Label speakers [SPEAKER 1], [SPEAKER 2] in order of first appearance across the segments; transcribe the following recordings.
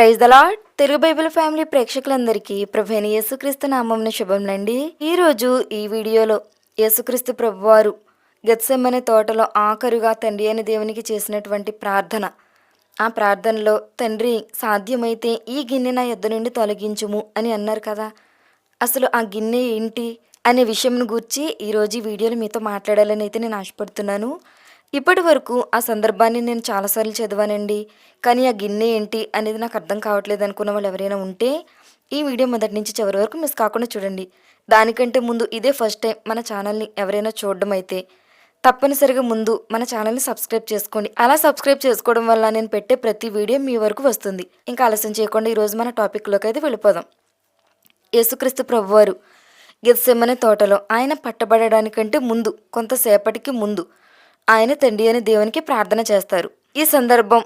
[SPEAKER 1] Praise దలా Telugu Bible family ప్రేక్షకులందరికీ ప్రభు యేసుక్రీస్తు నామం శుభంలండి ఈరోజు ఈ వీడియోలో యేసుక్రీస్తు ప్రభువారు గత్సెమ్మనే తోటలో ఆఖరుగా తండ్రి అనే దేవునికి చేసినటువంటి ప్రార్థన. ఆ ప్రార్థనలో తండ్రి సాధ్యమైతే ఈ గిన్నె నా యొద్ద నుండి తొలగించుము అని అన్నారు కదా. అసలు ఆ గిన్నె ఏంటి అనే విషయంను గూర్చి ఈరోజు ఈ వీడియోలో మీతో మాట్లాడాలని అయితే నేను ఆశపడుతున్నాను. ఇప్పటి వరకు ఆ సందర్భాన్ని నేను చాలాసార్లు చదివానండి. కానీ ఆ గిన్నె ఏంటి అనేది నాకు అర్థం కావట్లేదు అనుకున్న వాళ్ళు ఎవరైనా ఉంటే ఈ వీడియో మొదటి నుంచి చివరి వరకు మిస్ కాకుండా చూడండి. దానికంటే ముందు ఇదే ఫస్ట్ టైం మన ఛానల్ని ఎవరైనా చూడడం అయితే తప్పనిసరిగా ముందు మన ఛానల్ని సబ్స్క్రైబ్ చేసుకోండి అలా సబ్స్క్రైబ్ చేసుకోవడం వల్ల నేను పెట్టే ప్రతి వీడియో మీ వరకు వస్తుంది. ఇంకా ఆలస్యం చేయకుండా ఈరోజు మన టాపిక్లోకి అయితే వెళ్ళిపోదాం. యేసుక్రీస్తు ప్రభువారు గెత్సెమ్మనే తోటలో ఆయన పట్టబడడానికంటే ముందు కొంతసేపటికి ముందు ఆయన తండ్రి అని దేవునికి ప్రార్థన చేస్తారు. ఈ సందర్భం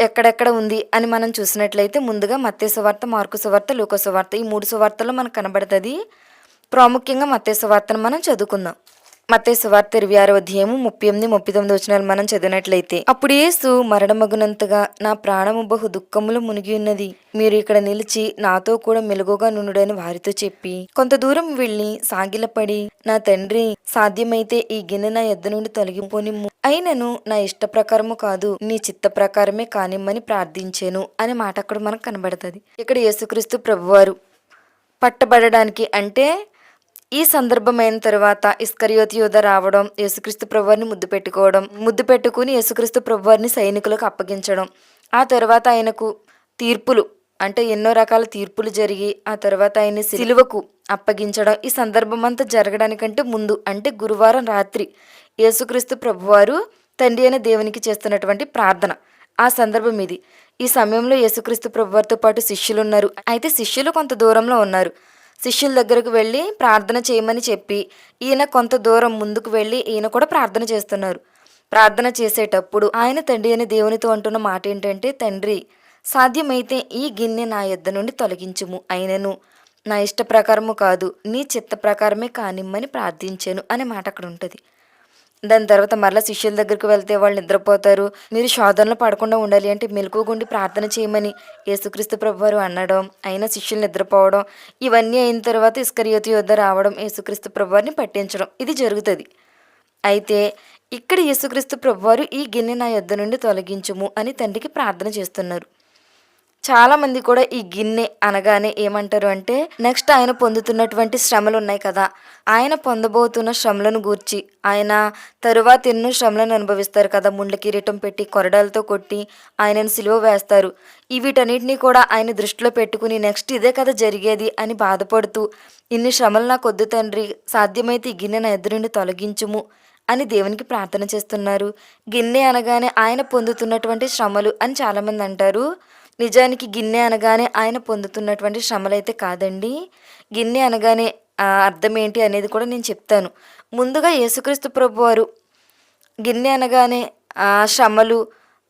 [SPEAKER 1] ఎక్కడెక్కడ ఉంది అని మనం చూసినట్లయితే ముందుగా మత్తే సువార్త మార్కు సువార్త లూక సువార్త ఈ మూడు సువార్తలు మనకు కనబడుతుంది. ప్రాముఖ్యంగా మత్తే సువార్తను మనం చదువుకుందాం. మతే సువార్త ఇరవై ఆరో అధ్యాయము ముప్పై ఎనిమిది ముప్పై తొమ్మిది వచ్చినాలు మనం చదివినట్లయితే అప్పుడు యేసు మరణమగునంతగా నా ప్రాణము బహు దుఃఖములు మునిగి ఉన్నది. మీరు ఇక్కడ నిలిచి నాతో కూడా మెలుగుగా నుండుడని వారితో చెప్పి కొంత దూరం వెళ్ళి సాగిలపడి నా తండ్రి సాధ్యమైతే ఈ గిన్నె నా ఎద్ద నుండి తొలగిపోనిమ్ము. అయినను నా ఇష్ట ప్రకారము కాదు నీ చిత్త ప్రకారమే కానిమ్మని ప్రార్థించాను అనే మాట అక్కడ మనకు కనబడుతుంది. ఇక్కడ యేసుక్రీస్తు ప్రభువారు పట్టబడడానికి అంటే ఈ సందర్భమైన తర్వాత ఇస్కరియోతి యోధ రావడం యేసుక్రీస్తు ప్రభువారిని ముద్దు పెట్టుకోవడం ముద్దు పెట్టుకుని యేసుక్రీస్తు ప్రభువారిని సైనికులకు అప్పగించడం. ఆ తర్వాత ఆయనకు తీర్పులు అంటే ఎన్నో రకాల తీర్పులు జరిగి ఆ తర్వాత ఆయన్ని సిలువకు అప్పగించడం ఈ సందర్భం అంతా జరగడానికంటే ముందు అంటే గురువారం రాత్రి యేసుక్రీస్తు ప్రభువారు తండ్రి అయిన దేవునికి చేస్తున్నటువంటి ప్రార్థన. ఆ సందర్భం ఇది. ఈ సమయంలో యేసుక్రీస్తు ప్రభువారితో పాటు శిష్యులు ఉన్నారు అయితే శిష్యులు కొంత దూరంలో ఉన్నారు. శిష్యుల దగ్గరకు వెళ్ళి ప్రార్థన చేయమని చెప్పి ఈయన కొంత దూరం ముందుకు వెళ్ళి ఈయన కూడా ప్రార్థన చేస్తున్నారు. ప్రార్థన చేసేటప్పుడు ఆయన తండ్రి అని దేవునితో అంటున్న మాట ఏంటంటే తండ్రి సాధ్యమైతే ఈ గిన్నె నా యొద్ద నుండి తొలగించుము. అయినను నా ఇష్ట ప్రకారము కాదు నీ చిత్త ప్రకారమే కానిమ్మని ప్రార్థించాను అనే మాట అక్కడ ఉంటుంది. దాని తర్వాత మరలా శిష్యుల దగ్గరికి వెళ్తే వాళ్ళు నిద్రపోతారు. మీరు శోధనలు పడకుండా ఉండాలి అంటే మెలకుగుండి ప్రార్థన చేయమని యేసుక్రీస్తు ప్రభువారు అనడం అయినా శిష్యులు నిద్రపోవడం ఇవన్నీ అయిన తర్వాత ఇస్కరియోతి యుద్ధ రావడం యేసుక్రీస్తు ప్రభువారిని పట్టించడం ఇది జరుగుతుంది. అయితే ఇక్కడ యేసుక్రీస్తు ప్రభువారు ఈ గిన్నె నా యొద్ద నుండి తొలగించుము అని తండ్రికి ప్రార్థన చేస్తున్నారు. చాలామంది కూడా ఈ గిన్నె అనగానే ఏమంటారు అంటే నెక్స్ట్ ఆయన పొందుతున్నటువంటి శ్రమలు ఉన్నాయి కదా. ఆయన పొందబోతున్న శ్రమలను గూర్చి ఆయన తరువాత ఎన్నో శ్రమలను అనుభవిస్తారు కదా. ముండ్ల కిరీటం పెట్టి కొరడాలతో కొట్టి ఆయనను సిలువ వేస్తారు. ఈ వీటన్నిటినీ కూడా ఆయన దృష్టిలో పెట్టుకుని నెక్స్ట్ ఇదే కదా జరిగేది అని బాధపడుతూ ఇన్ని శ్రమలు నాకు వద్దు తండ్రి. సాధ్యమైతే ఈ గిన్నె నా ఎదురుండి తొలగించుము అని దేవునికి ప్రార్థన చేస్తున్నారు. గిన్నె అనగానే ఆయన పొందుతున్నటువంటి శ్రమలు అని చాలామంది అంటారు. నిజానికి గిన్నె అనగానే ఆయన పొందుతున్నటువంటి శ్రమలైతే కాదండి. గిన్నె అనగానే అర్థం ఏంటి అనేది కూడా నేను చెప్తాను. ముందుగా యేసుక్రీస్తు ప్రభు వారు గిన్నె అనగానే ఆ శ్రమలు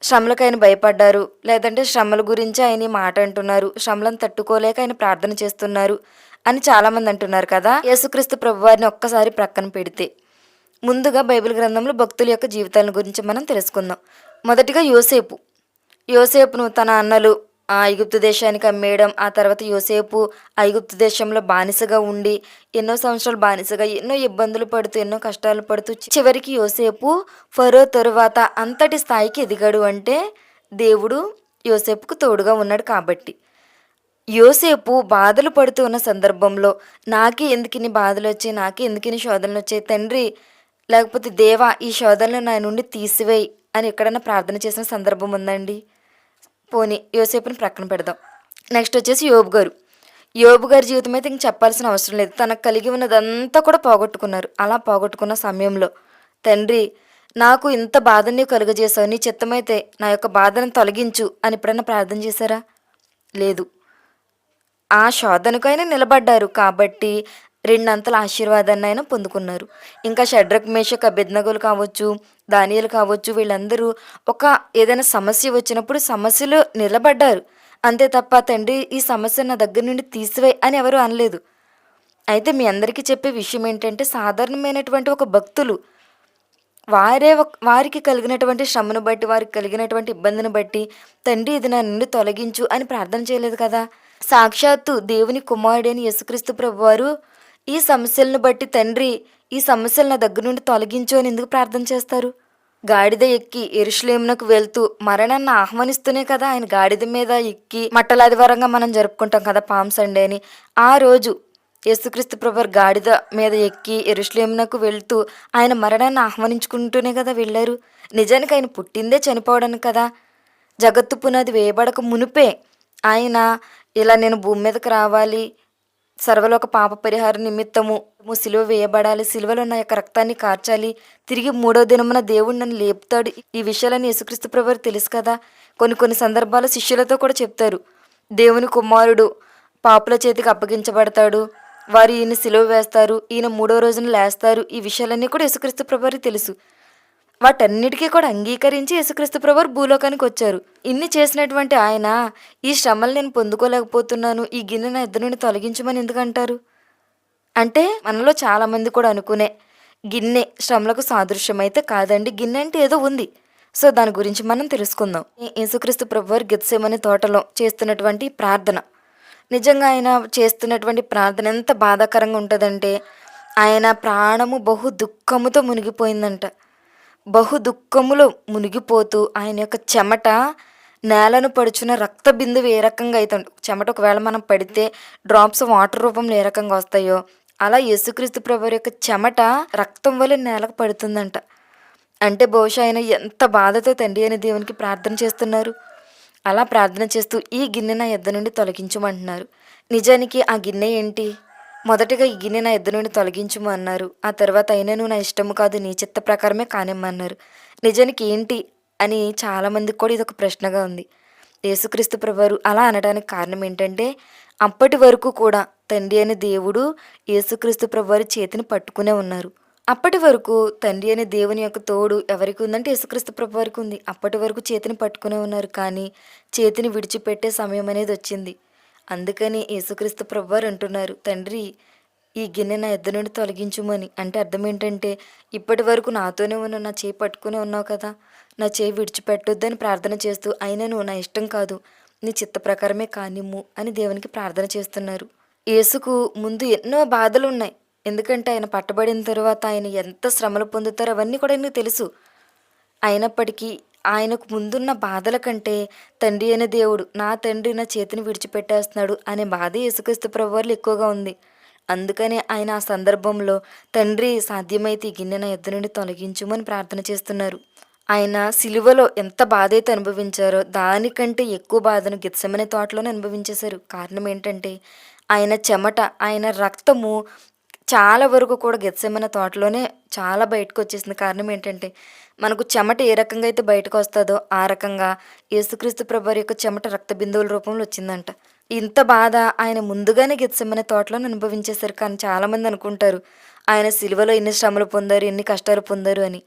[SPEAKER 1] శ్రమలకు ఆయన భయపడ్డారు. లేదంటే శ్రమల గురించి ఆయన మాట అంటున్నారు. శ్రమలను తట్టుకోలేక ఆయన ప్రార్థన చేస్తున్నారు అని చాలామంది అంటున్నారు కదా. యేసుక్రీస్తు ప్రభు వారిని ఒక్కసారి ప్రక్కన పెడితే ముందుగా బైబిల్ గ్రంథంలో భక్తుల యొక్క జీవితాల గురించి మనం తెలుసుకుందాం. మొదటిగా యోసేపు. యోసేపును తన అన్నలు ఆ ఐగుప్తు దేశానికి అమ్మేయడం ఆ తర్వాత యోసేపు ఐగుప్తు దేశంలో బానిసగా ఉండి ఎన్నో సంవత్సరాలు బానిసగా ఎన్నో ఇబ్బందులు పడుతూ ఎన్నో కష్టాలు పడుతూ చివరికి యోసేపు ఫరో తరువాత అంతటి స్థాయికి ఎదిగాడు అంటే దేవుడు యోసేపుకు తోడుగా ఉన్నాడు కాబట్టి. యోసేపు బాధలు పడుతూ ఉన్న సందర్భంలో నాకే ఎందుకు బాధలు వచ్చాయి నాకే ఎందుకు శోధనలు వచ్చాయి తండ్రి లేకపోతే దేవా ఈ శోధనలు నా నుండి తీసివేయి అని ఎక్కడన్నా ప్రార్థన చేసిన సందర్భం ఉందండి? పోనీ యోసేపుని ప్రక్కన పెడదాం. నెక్స్ట్ వచ్చేసి యోబు గారు. యోబు గారి జీవితం అయితే ఇంక చెప్పాల్సిన అవసరం లేదు. తనకు కలిగి ఉన్నదంతా కూడా పోగొట్టుకున్నారు. అలా పోగొట్టుకున్న సమయంలో తండ్రి నాకు ఇంత బాధని కలుగజేశావు. నీ చిత్తమైతే నా యొక్క బాధను తొలగించు అని ఎప్పుడైనా ప్రార్థన చేశారా? లేదు. ఆ శోధనకైనా నిలబడ్డారు. కాబట్టి రెండంతల ఆశీర్వాదాన్ని ఆయన పొందుకున్నారు. ఇంకా షడ్రక్ మేషక్ అభిజ్ఞగులు కావచ్చు దానియలు కావచ్చు వీళ్ళందరూ ఒక ఏదైనా సమస్య వచ్చినప్పుడు సమస్యలో నిలబడ్డారు. అంతే తప్ప తండ్రి ఈ సమస్య నా దగ్గర నుండి తీసివే అని ఎవరు అనలేదు. అయితే మీ అందరికీ చెప్పే విషయం ఏంటంటే సాధారణమైనటువంటి ఒక భక్తులు వారే వారికి కలిగినటువంటి శ్రమను బట్టి వారికి కలిగినటువంటి ఇబ్బందిని బట్టి తండ్రి ఇది నా నుండి తొలగించు అని ప్రార్థన చేయలేదు కదా? సాక్షాత్తు దేవుని కుమారుడైన యేసుక్రీస్తు ప్రభువారు ఈ సమస్యలను బట్టి తండ్రి ఈ సమస్యలు నా దగ్గర నుండి తొలగించు అని ఎందుకు ప్రార్థన చేస్తారు? గాడిద ఎక్కి ఎరుషులేమునకు వెళ్తూ మరణాన్ని ఆహ్వానిస్తూనే కదా ఆయన గాడిద మీద ఎక్కి మట్టలాదివారంగా మనం జరుపుకుంటాం కదా పామ్ సండే అని. ఆ రోజు యేసుక్రీస్తు ప్రభర్ గాడిద మీద ఎక్కి ఎరుషులేమునకు వెళ్తూ ఆయన మరణాన్ని ఆహ్వానించుకుంటూనే కదా వెళ్ళారు. నిజానికి ఆయన పుట్టిందే చనిపోవడానికి కదా. జగత్తు పునాది వేయబడక మునిపే ఆయన ఇలా నేను భూమి మీదకి రావాలి సర్వలోక పాప పరిహార నిమిత్తము సిలువ వేయబడాలి. సిలువలో నా యొక్క రక్తాన్ని కార్చాలి. తిరిగి మూడో దినమున దేవుడు నన్ను లేపుతాడు. ఈ విషయాలను యేసుక్రీస్తు ప్రభు తెలుసు కదా. కొన్ని కొన్ని సందర్భాలు శిష్యులతో కూడా చెప్తారు. దేవుని కుమారుడు పాపుల చేతికి అప్పగించబడతాడు. వారు ఈయన సిలువ వేస్తారు. ఈయన మూడో రోజున లేస్తారు. ఈ విషయాలన్నీ కూడా యేసుక్రీస్తు ప్రభువారికి తెలుసు. వాటన్నిటికీ కూడా అంగీకరించి యేసుక్రీస్తు ప్రభువారు భూలోకానికి వచ్చారు. ఇన్ని చేసినటువంటి ఆయన ఈ శ్రమలు నేను పొందుకోలేకపోతున్నాను ఈ గిన్నె నా ఇద్దరు నుండి తొలగించమని ఎందుకంటారు? అంటే మనలో చాలామంది కూడా అనుకునే గిన్నె శ్రమలకు సాదృశ్యం అయితే కాదండి గిన్నె అంటే ఏదో ఉంది. సో దాని గురించి మనం తెలుసుకుందాం. ఈ యేసుక్రీస్తు ప్రభువారు గిత్సేమని తోటలో చేస్తున్నటువంటి ప్రార్థన. నిజంగా ఆయన చేస్తున్నటువంటి ప్రార్థన ఎంత బాధాకరంగా ఉంటుందంటే ఆయన ప్రాణము బహు దుఃఖముతో మునిగిపోయిందంట. బహు దుఃఖములో మునిగిపోతూ ఆయన యొక్క చెమట నేలను పడుచున్న రక్త బిందువు ఏ రకంగా అయితే చెమట ఒకవేళ మనం పడితే డ్రాప్స్ వాటర్ రూపంలో ఏ రకంగా వస్తాయో? అలా యేసుక్రీస్తు ప్రభు యొక్క చెమట రక్తం వల్ల నేలకు పడుతుందంట. అంటే బహుశా ఆయన ఎంత బాధతో తండ్రి అనే దేవునికి ప్రార్థన చేస్తున్నారు? అలా ప్రార్థన చేస్తూ ఈ గిన్నె నా ఎద్ద నుండి తొలగించమంటున్నారు. నిజానికి ఆ గిన్నె ఏంటి? మొదటగా ఈ గిన్నె నా ఎద్ద నుండి తొలగించుము అన్నారు. ఆ తర్వాత అయినను నా ఇష్టము కాదు నీ చిత్త ప్రకారమే కానిమ్మన్నారు నిజానికి ఏంటి అని చాలామందికి కూడా ఇది ఒక ప్రశ్నగా ఉంది. యేసుక్రీస్తు ప్రభువారు అలా అనడానికి కారణం ఏంటంటే అప్పటి వరకు కూడా తండ్రి అనే దేవుడు యేసుక్రీస్తు ప్రభువారి చేతిని పట్టుకునే ఉన్నారు. అప్పటి వరకు తండ్రి అనే దేవుని యొక్క తోడు ఎవరికి ఉందంటే యేసుక్రీస్తు ప్రభువారికి ఉంది. అప్పటి వరకు చేతిని పట్టుకునే ఉన్నారు కానీ చేతిని విడిచిపెట్టే సమయం అనేది వచ్చింది. అందుకని యేసుక్రీస్తు ప్రభువారు అంటున్నారు తండ్రి ఈ గిన్నె నా ఇద్దరు నుండి తొలగించుమని. అంటే అర్థం ఏంటంటే ఇప్పటి వరకు నాతోనే ఉన్న నా చేయి పట్టుకునే ఉన్నావు కదా నా చేయి విడిచిపెట్టొద్దని ప్రార్థన చేస్తూ అయినను నా ఇష్టం కాదు నీ చిత్త ప్రకారమే కానిమ్ము అని దేవునికి ప్రార్థన చేస్తున్నారు. యేసుకు ముందు ఎన్నో బాధలు ఉన్నాయి ఎందుకంటే ఆయన పట్టబడిన తర్వాత ఆయన ఎంత శ్రమలు పొందుతారో అవన్నీ కూడా నీకు తెలుసు. అయినప్పటికీ ఆయనకు ముందున్న బాధల కంటే తండ్రి అయిన దేవుడు నా తండ్రి నా చేతిని విడిచిపెట్టేస్తున్నాడు అనే బాధ యేసుక్రీస్తు ప్రభువారిలో ఎక్కువగా ఉంది. అందుకనే ఆయన ఆ సందర్భంలో తండ్రి సాధ్యమైతే గిన్నెన గిన్నె నా ఎద్దు నుండి తొలగించుమని ప్రార్థన చేస్తున్నారు. ఆయన సిలువలో ఎంత బాధ అయితే అనుభవించారో దానికంటే ఎక్కువ బాధను గిత్సమనే తోటలోనే అనుభవించేశారు. కారణం ఏంటంటే ఆయన చెమట ఆయన రక్తము చాలా వరకు కూడా గెత్సమైన తోటలోనే చాలా బయటకు వచ్చేసింది కారణం ఏంటంటే మనకు చెమట ఏ రకంగా అయితే బయటకు వస్తుందో ఆ రకంగా యేసుక్రీస్తు ప్రభు యొక్క చెమట రక్త బిందువుల రూపంలో వచ్చిందంట. ఇంత బాధ ఆయన ముందుగానే గెత్సెమనే తోటలో అనుభవించేశారు. కానీ చాలామంది అనుకుంటారు ఆయన సిలువలో ఎన్ని శ్రమలు పొందారు ఎన్ని కష్టాలు పొందారు అని.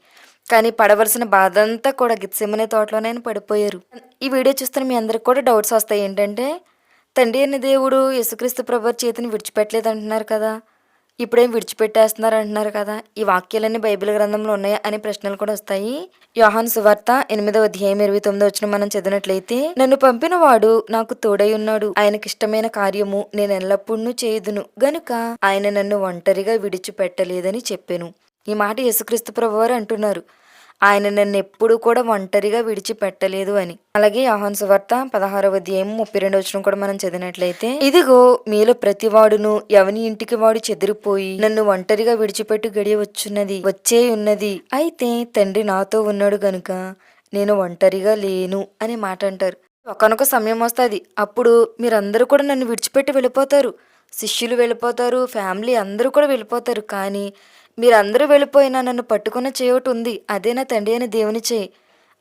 [SPEAKER 1] కానీ పడవలసిన బాధ అంతా కూడా గిత్సెమనే తోటలోనే ఆయన పడిపోయారు. ఈ వీడియో చూస్తున్న మీ అందరికి కూడా డౌట్స్ వస్తాయి. ఏంటంటే తండ్రి అనే దేవుడు యేసుక్రీస్తు ప్రభు చేతిని విడిచిపెట్టలేదు అంటున్నారు కదా. ఇప్పుడేం విడిచిపెట్టేస్తున్నారు అంటున్నారు కదా. ఈ వాక్యాలన్నీ బైబిల్ గ్రంథంలో ఉన్నాయా అనే ప్రశ్నలు కూడా వస్తాయి. యోహాన్ సువార్త ఎనిమిదవ అధ్యాయం ఇరవై తొమ్మిది వచ్చిన మనం చదివినట్లయితే నన్ను పంపిన వాడు నాకు తోడై ఉన్నాడు. ఆయనకి ఇష్టమైన కార్యము నేను ఎల్లప్పుడూ చేయుదును. గనుక ఆయన నన్ను ఒంటరిగా విడిచిపెట్టలేదని చెప్పాను. ఈ మాట యేసుక్రీస్తు ప్రభువారు అంటున్నారు. ఆయన నన్ను ఎప్పుడు కూడా ఒంటరిగా విడిచిపెట్టలేదు అని. అలాగే యోహాను సువార్త పదహారవ అధ్యాయం ముప్పై రెండు వచ్చిన కూడా మనం చదివినట్లయితే ఇదిగో మీలో ప్రతివాడును ఎవని ఇంటికి వాడు చెదిరిపోయి నన్ను ఒంటరిగా విడిచిపెట్టి గడియ వచ్చున్నది వచ్చే ఉన్నది. అయితే తండ్రి నాతో ఉన్నాడు గనుక నేను ఒంటరిగా లేను అనే మాట అంటారు. ఒకనొక సమయం వస్తుంది. అప్పుడు మీరందరూ కూడా నన్ను విడిచిపెట్టి వెళ్ళిపోతారు. శిష్యులు వెళ్ళిపోతారు ఫ్యామిలీ అందరూ కూడా వెళ్ళిపోతారు. కానీ మీరందరూ వెళ్ళిపోయినా నన్ను పట్టుకున్న చేయొకటి ఉంది. అదే నా తండ్రి అని దేవుని చేయి.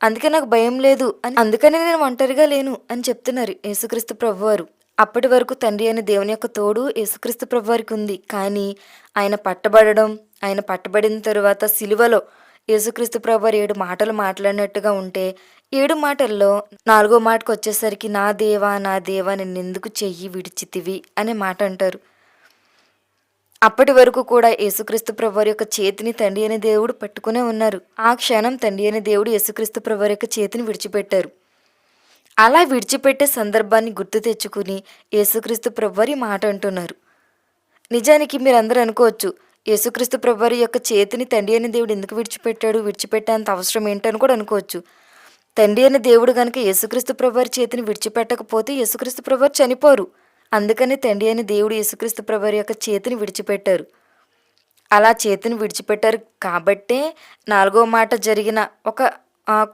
[SPEAKER 1] అందుకే నాకు భయం లేదు అని అందుకనే నేను ఒంటరిగా లేను అని చెప్తున్నారు యేసుక్రీస్తు ప్రభువారు. అప్పటి వరకు తండ్రి అయిన దేవుని యొక్క తోడు యేసుక్రీస్తు ప్రభువారికి ఉంది. కానీ ఆయన పట్టబడడం ఆయన పట్టబడిన తరువాత సిలువలో యేసుక్రీస్తు ప్రభువారు ఏడు మాటలు మాట్లాడినట్టుగా ఉంటే ఏడు మాటల్లో నాలుగో మాటకు వచ్చేసరికి నా దేవా నా దేవా నిన్నెందుకు చెయ్యి విడిచితివి అనే మాట అంటారు. అప్పటి వరకు కూడా యేసుక్రీస్తు ప్రభువారి యొక్క చేతిని తండ్రి అనే దేవుడు పట్టుకునే ఉన్నారు. ఆ క్షణం తండ్రి అనే దేవుడు యేసుక్రీస్తు ప్రభువారి యొక్క చేతిని విడిచిపెట్టారు. అలా విడిచిపెట్టే సందర్భాన్ని గుర్తు తెచ్చుకుని యేసుక్రీస్తు ప్రభువారి మాట అంటున్నారు. నిజానికి మీరందరూ అనుకోవచ్చు యేసుక్రీస్తు ప్రభువారి యొక్క చేతిని తండ్రి అనే దేవుడు ఎందుకు విడిచిపెట్టాడు విడిచిపెట్టేంత అవసరం ఏంటని కూడా అనుకోవచ్చు. తండ్రి అనే దేవుడు కనుక యేసుక్రీస్తు ప్రభువారి చేతిని విడిచిపెట్టకపోతే యేసుక్రీస్తు ప్రభువారు చనిపోరు. అందుకని తండ్రి అని దేవుడు యేసుక్రీస్తు ప్రభువారి యొక్క చేతిని విడిచిపెట్టారు. అలా చేతిని విడిచిపెట్టారు కాబట్టే నాలుగో మాట జరిగిన ఒక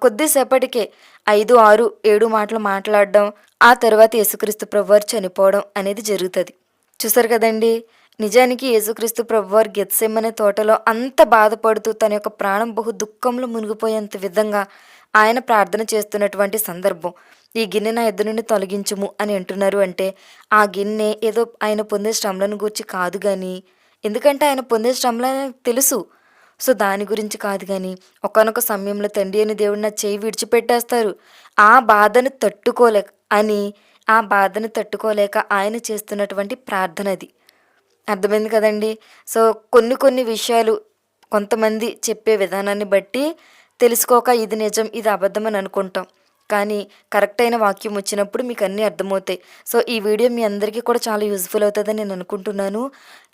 [SPEAKER 1] కొద్దిసేపటికే ఐదు ఆరు ఏడు మాటలు మాట్లాడడం ఆ తర్వాత యేసుక్రీస్తు ప్రభువారు చనిపోవడం అనేది జరుగుతుంది. చూసారు కదండి? నిజానికి యేసుక్రీస్తు ప్రభువారు గెత్సెమ్మనే తోటలో అంత బాధపడుతూ తన యొక్క ప్రాణం బహు దుఃఖంలో మునిగిపోయేంత విధంగా ఆయన ప్రార్థన చేస్తున్నటువంటి సందర్భం ఈ గిన్నె నా ఎద్దు నుండి తొలగించుము అని అంటున్నారు అంటే ఆ గిన్నె ఏదో ఆయన పొందే శ్రమలను గురించి కాదు కానీ ఎందుకంటే ఆయన పొందే శ్రమలు తెలుసు. సో దాని గురించి కాదు కానీ ఒకనొక సమయంలో తండ్రి అని దేవుడు నా చేయి విడిచిపెట్టేస్తారు. ఆ బాధను తట్టుకోలేక అని ఆ బాధను తట్టుకోలేక ఆయన చేస్తున్నటువంటి ప్రార్థన అది. అర్థమైంది కదండి? సో కొన్ని కొన్ని విషయాలు కొంతమంది చెప్పే విధానాన్ని బట్టి తెలుసుకోక ఇది నిజం ఇది అబద్ధం అని అనుకుంటాం. కానీ కరెక్ట్ అయిన వాక్యం వచ్చినప్పుడు మీకు అన్నీ అర్థమవుతాయి. సో ఈ వీడియో మీ అందరికీ కూడా చాలా యూజ్ఫుల్ అవుతుందని నేను అనుకుంటున్నాను.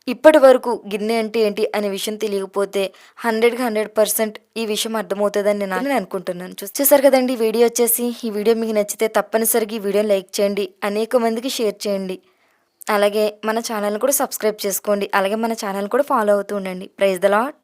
[SPEAKER 1] ఇప్పటి వరకు గిన్నె అంటే ఏంటి అనే విషయం తెలియకపోతే హండ్రెడ్కి హండ్రెడ్ పర్సెంట్ ఈ విషయం అర్థమవుతుందని నేను నేను అనుకుంటున్నాను. చూసేసారు చూసారు కదండి వీడియో వచ్చేసి. ఈ వీడియో మీకు నచ్చితే తప్పనిసరిగా ఈ వీడియోని లైక్ చేయండి అనేక మందికి షేర్ చేయండి. అలాగే మన ఛానల్ని కూడా సబ్స్క్రైబ్ చేసుకోండి అలాగే మన ఛానల్ కూడా ఫాలో అవుతూ ఉండండి. Praise the lot